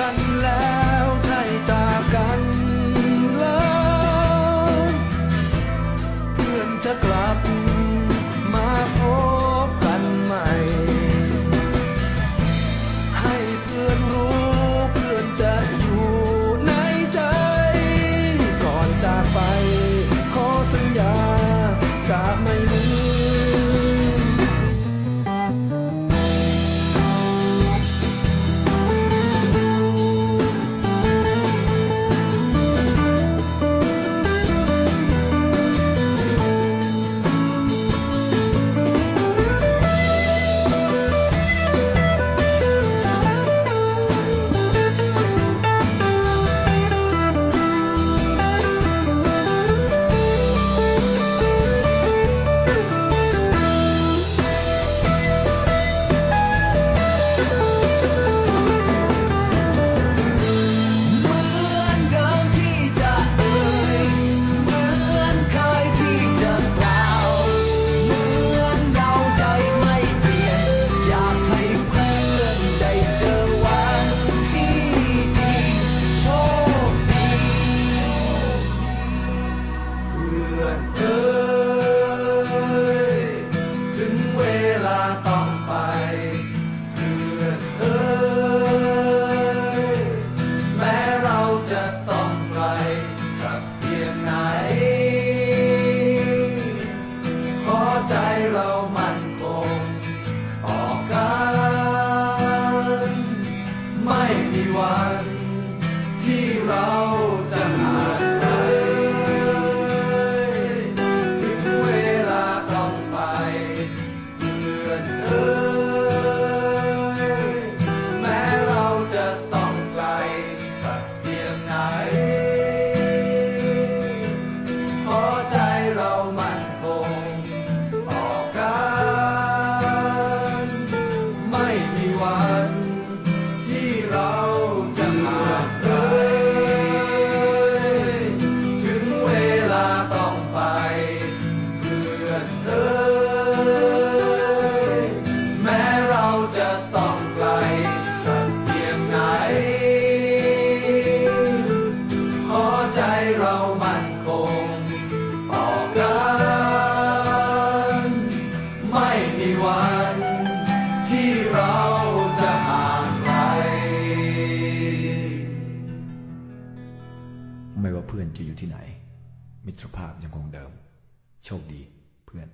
cantar. heart. ไม่ว่าเพื่อนจะอยู่ที่ไหน มิตรภาพยังคงเดิม โชคดีเพื่อน